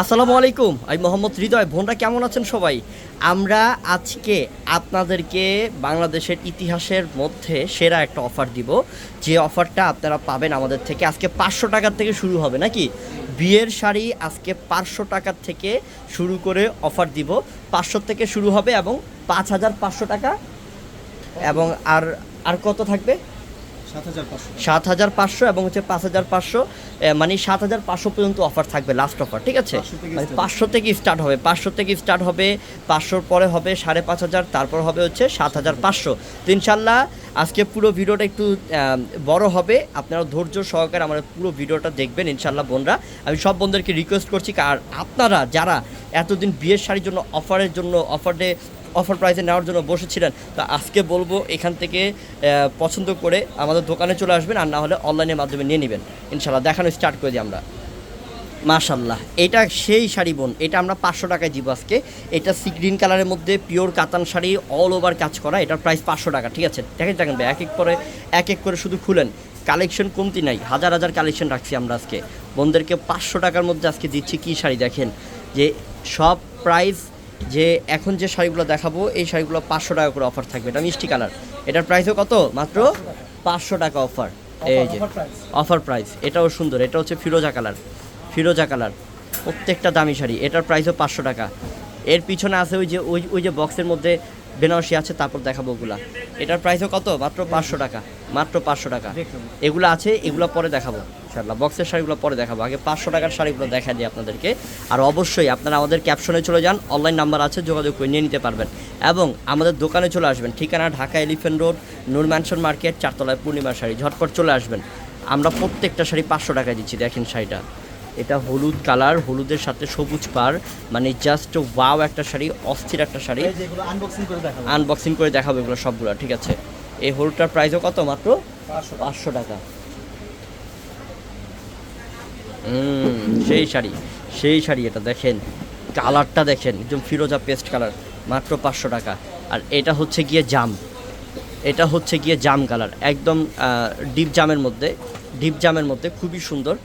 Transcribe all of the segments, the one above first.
আসসালামু আলাইকুম। আমি মোহাম্মদ হৃদয়। বোনরা, কেমন আছেন সবাই? আমরা আজকে আপনাদেরকে বাংলাদেশের ইতিহাসের মধ্যে সেরা একটা অফার দিব। যে অফারটা আপনারা পাবেন আমাদের থেকে আজকে পাঁচশো টাকার থেকে শুরু হবে, নাকি? বিয়ের শাড়ি আজকে পাঁচশো টাকার থেকে শুরু করে অফার দিব। পাঁচশো থেকে শুরু হবে এবং পাঁচ হাজার পাঁচশো টাকা। এবং আর আর কত থাকবে? সাত হাজার পাঁচশো। এবং হচ্ছে পাঁচ হাজার পাঁচশো মানে সাত হাজার পাঁচশো পর্যন্ত অফার থাকবে লাস্ট অফার ঠিক আছে? মানে পাঁচশো থেকে স্টার্ট হবে পাঁচশো থেকে স্টার্ট হবে পাঁচশোর পরে হবে সাড়ে পাঁচ হাজার তারপর হবে হচ্ছে সাত হাজার পাঁচশো। তো ইনশাল্লাহ আজকে পুরো ভিডিওটা একটু বড় হবে। আপনারা ধৈর্য সহকারে আমার পুরো ভিডিওটা দেখবেন ইনশাল্লাহ বোনরা। আমি সব বন্ধুদেরকে রিকোয়েস্ট করছি, আর আপনারা যারা এতদিন বিয়ের শাড়ির জন্য, অফারের জন্য অফারে অফার প্রাইসে নেওয়ার জন্য বসেছিলেন, তো আজকে বলব এখান থেকে পছন্দ করে আমাদের দোকানে চলে আসবেন, আর না হলে অনলাইনের মাধ্যমে নিয়ে নেবেন। ইনশাল্লাহ দেখানো স্টার্ট করে দিই আমরা। মাশাল্লাহ এটা সেই শাড়ি বোন এটা আমরা পাঁচশো টাকায় দিব আজকে। এটা সি গ্রিন কালারের মধ্যে পিওর কাতান শাড়ি অল ওভার কাজ করা। এটার প্রাইস পাঁচশো টাকা ঠিক আছে? দেখেন দেখেন ভাই, এক এক করে এক এক করে শুধু খুলেন। কালেকশন কমতি নাই হাজার হাজার কালেকশন রাখছি আমরা আজকে। বোনদেরকে পাঁচশো টাকার মধ্যে আজকে দিচ্ছি কী শাড়ি দেখেন? যে সব প্রাইস যে এখন যে শাড়িগুলো দেখাবো এই শাড়িগুলো পাঁচশো টাকা করে অফার থাকবে। এটা মিষ্টি কালার এটার প্রাইসও কত? মাত্র পাঁচশো টাকা অফার এই যে অফার প্রাইস এটাও সুন্দর এটা হচ্ছে ফিরোজা কালার ফিরোজা কালার। প্রত্যেকটা দামি শাড়ি। এটার প্রাইসও পাঁচশো টাকা। এর পিছনে আছে ওই যে, ওই ওই যে বক্সের মধ্যে বেনারসি আছে, তারপর দেখাবো ওগুলা। এটার প্রাইসও কত? মাত্র পাঁচশো টাকা। মাত্র পাঁচশো টাকা। এগুলো আছে, এগুলো পরে দেখাবো। ইনশাল্লাহ বক্সের শাড়িগুলো পরে দেখাবো। আগে পাঁচশো টাকার শাড়িগুলো দেখা দিই আপনাদেরকে। আর অবশ্যই আপনারা আমাদের ক্যাপশনে চলে যান। অনলাইন নাম্বার আছে, যোগাযোগ করে নিয়ে নিতে পারবেন। এবং আমাদের দোকানে চলে আসবেন। ঠিকানা Dhaka elephant road Noor mansion market চারতলায় Purnima sari. ঝটপট চলে আসবেন। আমরা প্রত্যেকটা শাড়ি পাঁচশো টাকায় দিচ্ছি। দেখেন শাড়িটা। এটা হলুদ কালার হলুদের সাথে সবুজ পার মানে জাস্ট ওয়াও একটা শাড়ি অস্থির একটা শাড়ি। আনবক্সিং করে দেখাবো। এগুলো সবগুলো ঠিক আছে? এই হলুদটার প্রাইসও কত মাত্র? পাঁচশো। পাঁচশো টাকা। হুম সেই শাড়ি সেই শাড়ি এটা দেখেন। কালারটা দেখেন একদম ফিরোজা পেস্ট কালার মাত্র পাঁচশো টাকা। আর এটা হচ্ছে গিয়ে জাম। এটা হচ্ছে গিয়ে জাম কালার একদম ডিপ জামের মধ্যে ডিপ জামের মধ্যে খুবই সুন্দর।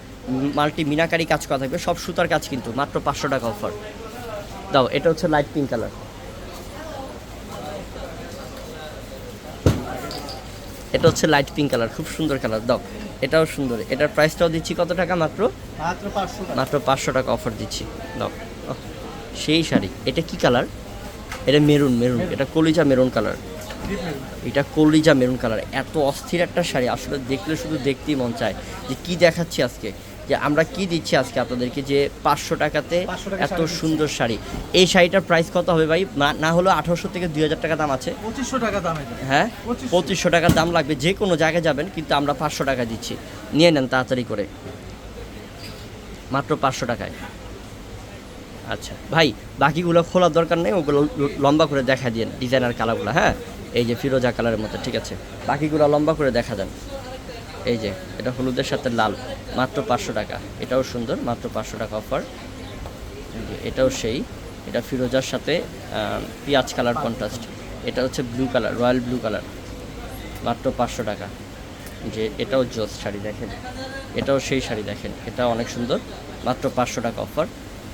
মাল্টি মিনাকারি কাজ করা থাকবে। সব সুতার কাজ কিন্তু মাত্র পাঁচশো টাকা অফার দাও এটা হচ্ছে লাইট পিঙ্ক কালার এটা হচ্ছে লাইট পিঙ্ক কালার খুব সুন্দর কালার দাও এটাও সুন্দর। এটার প্রাইসটাও দিচ্ছি কত টাকা মাত্র? মাত্র পাঁচশো টাকা। মাত্র পাঁচশো টাকা অফার দিচ্ছি। দাও সেই শাড়ি। এটা কি কালার এটা মেরুন মেরুন। এটা কলিজা মেরুন কালার এটা কলিজা মেরুন কালার এত অস্থির একটা শাড়ি আসলে দেখলে শুধু দেখতেই মন চায় যে কি দেখাচ্ছি আজকে। যে আমরা কি দিচ্ছি আজকে আপনাদেরকে যে পাঁচশো টাকাতে 500 টাকা এত সুন্দর শাড়ি। এই শাড়িটার প্রাইস কত হবে ভাই? না- হলেও আঠারোশো থেকে দুই হাজার টাকা দাম আছে। পঁচিশশো টাকা দাম হ্যাঁ? পঁচিশশো। টাকার দাম লাগবে যে কোনো জায়গায় যাবেন কিন্তু আমরা পাঁচশো টাকা দিচ্ছি। নিয়ে নেন তাড়াতাড়ি করে। মাত্র পাঁচশো টাকায়। আচ্ছা ভাই বাকিগুলো খোলার দরকার নেই ওগুলো লম্বা করে দেখা দিন ডিজাইনার কালারগুলো হ্যাঁ? এই যে ফিরোজা কালারের মতো ঠিক আছে? বাকিগুলো লম্বা করে দেখা যান। এই যে, এটা হলুদের সাথে লাল, মাত্র পাঁচশো টাকা। এটাও সুন্দর, মাত্র পাঁচশো টাকা অফার। এটাও সেই। এটা ফিরোজার সাথে পিঁয়াজ কালার কন্ট্রাস্ট এটা হচ্ছে blue colour royal blue colour মাত্র পাঁচশো টাকা। যে, এটাও জোস শাড়ি দেখেন। এটাও সেই শাড়ি দেখেন। এটা অনেক সুন্দর, মাত্র পাঁচশো টাকা অফার।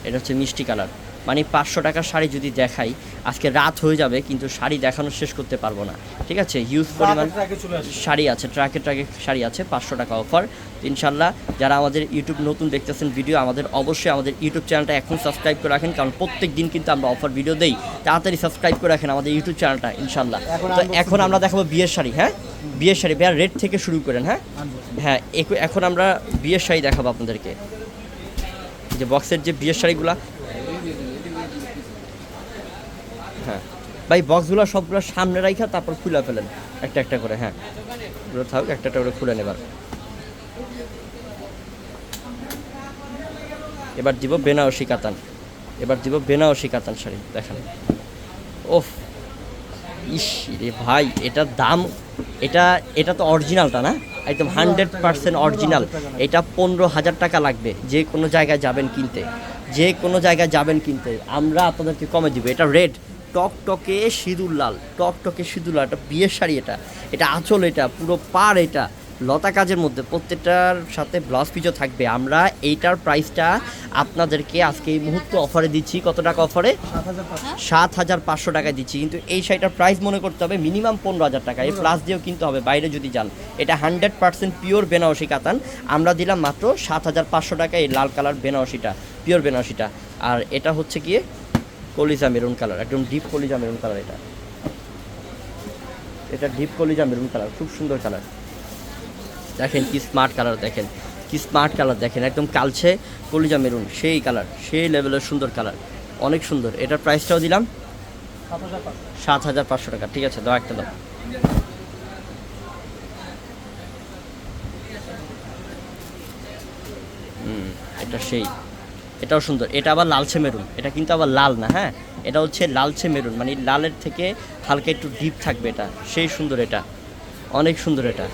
এটা হচ্ছে মিষ্টি কালার। মানে পাঁচশো টাকার শাড়ি যদি দেখাই আজকে রাত হয়ে যাবে কিন্তু শাড়ি দেখানো শেষ করতে পারব না। ঠিক আছে? হিউজ পরিমাণ শাড়ি আছে ট্রাকে ট্রাকে শাড়ি আছে পাঁচশো টাকা অফার ইনশাল্লাহ যারা আমাদের ইউটিউব নতুন দেখতেছেন ভিডিও আমাদের অবশ্যই আমাদের ইউটিউব চ্যানেলটা এখন সাবস্ক্রাইব করে রাখেন কারণ প্রত্যেক দিন কিন্তু আমরা অফার ভিডিও দেই। তাড়াতাড়ি সাবস্ক্রাইব করে রাখেন আমাদের ইউটিউব চ্যানেলটা ইনশাল্লাহ তো এখন আমরা দেখাবো বিয়ের শাড়ি হ্যাঁ? বিয়ের শাড়ি ভাইয়া রেড থেকে শুরু করেন হ্যাঁ? হ্যাঁ এখন আমরা বিয়ের শাড়ি দেখাবো আপনাদেরকে। যে বক্সের যে বিয়ের শাড়িগুলা ভাই বক্সগুলো সবগুলো সামনে রাখা তারপর খুলে ফেলেন। একটা একটা করে হ্যাঁ। এগুলো থাক একটা একটা করে খুলে নেবার এবার। দিব বেনারসি কাতান। এবার দিব বেনারসি কাতান শাড়ি, দেখেন। ওফ, ইস রে ভাই এটার দাম, এটা এটা তো অরিজিনালটা না? একদম হান্ড্রেড পার্সেন্ট অরিজিনাল। এটা পনেরো হাজার টাকা লাগবে, যে কোনো জায়গায় যাবেন কিনতে। যে কোনো জায়গায় যাবেন কিনতে। আমরা আপনাদেরকে কমে দিব, এটা রেড টকটকে সিঁদুর লাল। টকটকে সিঁদুর লাল, এটা বিয়ের শাড়ি এটা। এটা আঁচল এটা, পুরো পার এটা। লতা কাজের মধ্যে প্রত্যেকটার সাথে ব্লাউজ পিসও থাকবে। আমরা এইটার প্রাইসটা আপনাদেরকে আজকে এই মুহূর্তে অফারে দিচ্ছি। কত টাকা অফারে সাত হাজার পাঁচশো সাত হাজার পাঁচশো টাকায় দিচ্ছি। কিন্তু এই শাড়িটার প্রাইস মনে করতে হবে মিনিমাম পনেরো হাজার টাকা। এই প্লাস দিয়েও কিনতে হবে, বাইরে যদি যান। এটা হান্ড্রেড পার্সেন্ট পিওর বেনারসি কাতান। আমরা দিলাম মাত্র সাত হাজার পাঁচশো টাকা এই লাল কালার বেনারসিটা পিওর বেনারসিটা। আর এটা হচ্ছে গিয়ে কলিজা মেরুন কালার একদম ডিপ কলিজা মেরুন কালার এটা। এটা ডিপ কলিজা মেরুন কালার খুব সুন্দর কালার। দেখেন কি স্মার্ট কালার দেখেন কি স্মার্ট কালার দেখেন একদম কালছে কলিজা মেরুন সেই কালার সেই লেভেলের সুন্দর কালার অনেক সুন্দর। এটার প্রাইসটাও দিলাম সাত হাজার পাঁচশো টাকা ঠিক আছে দাও একটা দাও। হুম, এটা সেই। এটাও সুন্দর। এটা আবার লালচে মেরুন। এটা কিন্তু আবার লাল না হ্যাঁ? এটা হচ্ছে লালচে মেরুন। মানে লালের থেকে হালকা একটু ডিপ থাকবে এটা। সেই সুন্দর এটা। অনেক সুন্দর এটা।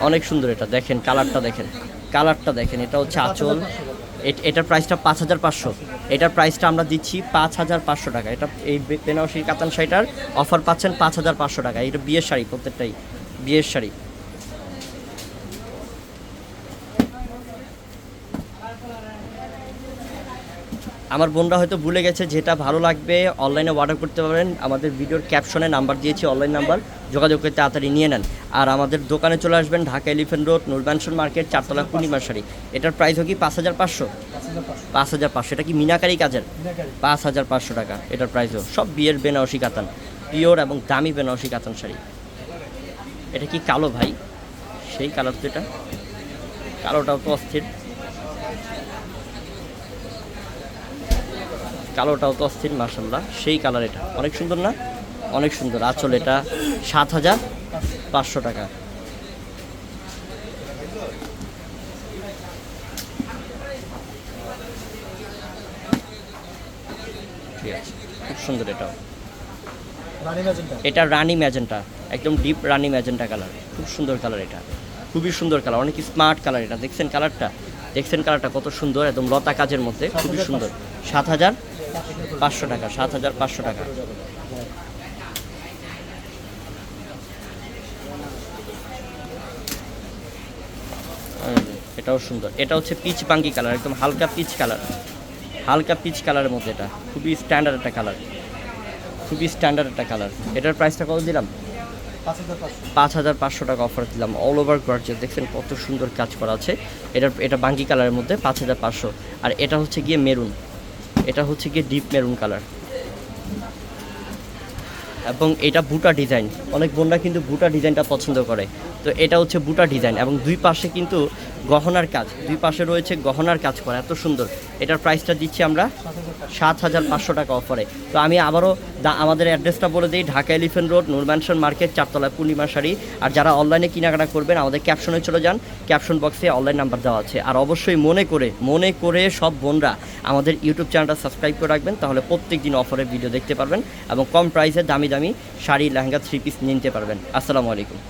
অনেক সুন্দর এটা। দেখেন, কালারটা দেখেন। কালারটা দেখেন, এটা হচ্ছে আঁচল। এট- এটার প্রাইসটা পাঁচ হাজার পাঁচশো। এটার প্রাইসটা আমরা দিচ্ছি পাঁচ হাজার পাঁচশো টাকা। এটা এই বে- বেনারসি কাতান শাড়িটার অফার পাচ্ছেন পাঁচ হাজার পাঁচশো টাকা। এটা বিয়ের শাড়ি প্রত্যেকটাই। বিয়ের শাড়ি। আমার বোনরা হয়তো ভুলে গেছে যেটা ভালো লাগবে অনলাইনে অর্ডার করতে পারেন। আমাদের ভিডিওর ক্যাপশনে নাম্বার দিয়েছি অনলাইন নাম্বার যোগাযোগ করে তাড়াতাড়ি নিয়ে নেন। আর আমাদের দোকানে চলে আসবেন ঢাকা এলিফেন্ট রোড নুরবানসন মার্কেট চারতলা পূর্ণিমা শাড়ি এটার প্রাইস কি পাঁচ হাজার পাঁচশো? পাঁচ হাজার পাঁচশো। এটা কি মিনাকারি কাজের? পাঁচ হাজার পাঁচশো টাকা। এটার প্রাইসও সব বিয়ের বেনারসি কাতান। পিওর এবং দামি বেনারসি কাতান শাড়ি। এটা কি কালো ভাই? সেই কালার তো এটা। কালোটাও তো অস্থির। কালোটাও তো অস্থির মার্শাল্লাহ সেই কালার এটা। অনেক সুন্দর না? অনেক সুন্দর। আচল এটা সাত হাজার পাঁচশো টাকা। ঠিক আছে। খুব সুন্দর এটাও। এটা রানি ম্যাজেন্টা। একদম ডিপ রানি ম্যাজেন্টা কালার। খুব সুন্দর কালার এটা। খুবই সুন্দর কালার। অনেক স্মার্ট কালার এটা। দেখছেন কালারটা? দেখছেন কালারটা কত সুন্দর একদম লতা কাজের মধ্যে। খুবই সুন্দর। সাত হাজার পাঁচশো টাকা, সাত হাজার পাঁচশো টাকা। এটাও সুন্দর। এটা হচ্ছে পিচ পাঙ্কি কালার একদম হালকা পিচ কালার হালকা পিচ কালারের মধ্যে এটা। খুবই স্ট্যান্ডার্ড একটা কালার খুবই স্ট্যান্ডার্ড একটা কালার এটার প্রাইসটা কত দিলাম? পাঁচ হাজার পাঁচশো টাকা অফার দিলাম। অল ওভার গর্জেস দেখছেন কত সুন্দর কাজ করা আছে। এটা এটা বাঙ্কি কালারের মধ্যে পাঁচ হাজার পাঁচশো। আর এটা হচ্ছে গিয়ে মেরুন এটা হচ্ছে গিয়ে ডিপ মেরুন কালার এবং এটা বুটা ডিজাইন অনেক বোনরা কিন্তু বুটা ডিজাইনটা পছন্দ করে। তো এটা হচ্ছে বুটা ডিজাইন এবং দুই পাশে কিন্তু গহনার কাজ। দুই পাশে রয়েছে গহনার কাজ করা, এত সুন্দর। এটার প্রাইসটা দিচ্ছি আমরা সাত হাজার পাঁচশো টাকা অফারে তো আমি আবারও আমাদের অ্যাড্রেসটা বলে দিই, Dhaka elephant road Noor Mansion market চারতলা পূর্ণিমা শাড়ি। আর যারা অনলাইনে কেনাকাটা করবেন, আমাদের ক্যাপশনে চলে যান। ক্যাপশন বক্সে অনলাইন নাম্বার দেওয়া আছে। আর অবশ্যই মনে করে মনে করে সব বোনরা আমাদের ইউটিউব চ্যানেলটা সাবস্ক্রাইব করে রাখবেন, তাহলে প্রত্যেক দিন অফারের ভিডিও দেখতে পারবেন এবং কম প্রাইসে দামি দামি শাড়ি, লেহেঙ্গা থ্রি পিস নিতে পারবেন। আসসালামু আলাইকুম।